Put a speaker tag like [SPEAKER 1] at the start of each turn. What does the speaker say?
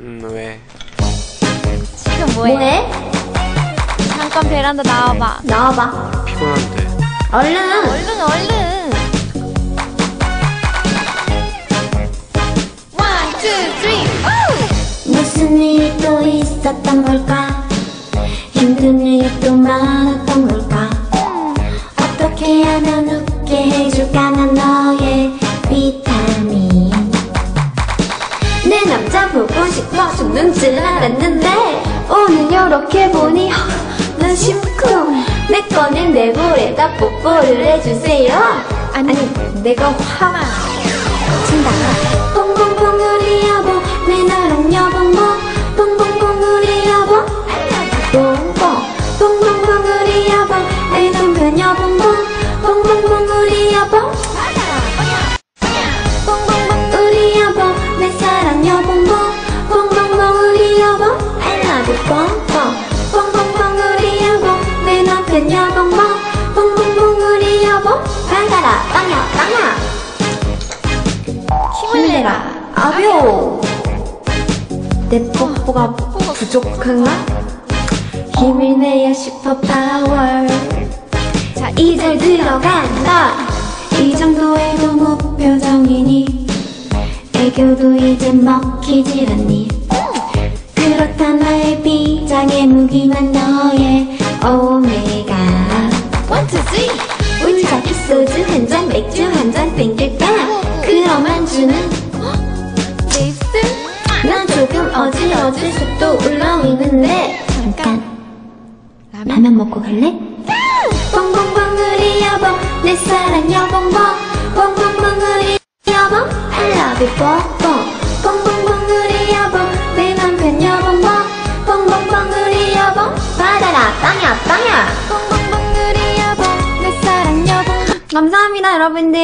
[SPEAKER 1] 음, 왜?
[SPEAKER 2] 지금 뭐해?
[SPEAKER 3] 뭐해?
[SPEAKER 2] 잠깐 베란다 나와봐.
[SPEAKER 3] 나와봐.
[SPEAKER 1] 피곤한데.
[SPEAKER 3] 얼른.
[SPEAKER 2] 얼른 얼른. 쓰리, 우!
[SPEAKER 3] 무슨 일이 또 있었던 걸까? 힘든 일이 또 많았던 걸까? 어떻게 하면 웃게 해줄까? 난 너의 비타민. 내 남자 보고 싶어 죽는 줄 알았는데 오늘 이렇게 보니 허, 난 심쿵. 내 꺼낸 내 볼에다 뽀뽀를 해주세요. 아니 내가 화가 친다 뽕뽕뽕 우리 여보 내 나랑 여봉봉 뽕뽕뽕 우리 여보 뽕뽕 뽕뽕뽕 우리 여보 내 남편 여봉봉 뽕뽕뽕 우리 여보 내라 아뷰 내 뽀뽀가 부족한가? 힘을 내야 슈퍼파워 자 이제 들어간다. 이 정도에도 무표정이니. 애교도 이제 먹히질 않니. 그렇다 나의 비장의 무기만 너의 오메가.
[SPEAKER 2] 원, 투, 쓰리.
[SPEAKER 3] 우리 자기 소주 한 잔 맥주 한 잔 땡길까 그럼 안주는. 난 조금 어지러져서 또 울렁이는데 잠깐 라면 먹고 갈래? 뽕뽕뽕 우리 여보 내 사랑 여봉봉 뽕뽕뽕 우리 여보 I love you 뽕뽕 뽕뽕뽕 우리 여보 내 남편 여봉봉 뽕뽕뽕 우리 여보 받아라 빵야 빵야
[SPEAKER 2] 뽕뽕뽕 우리 여보. 내 사랑 여보.
[SPEAKER 3] 감사합니다 여러분들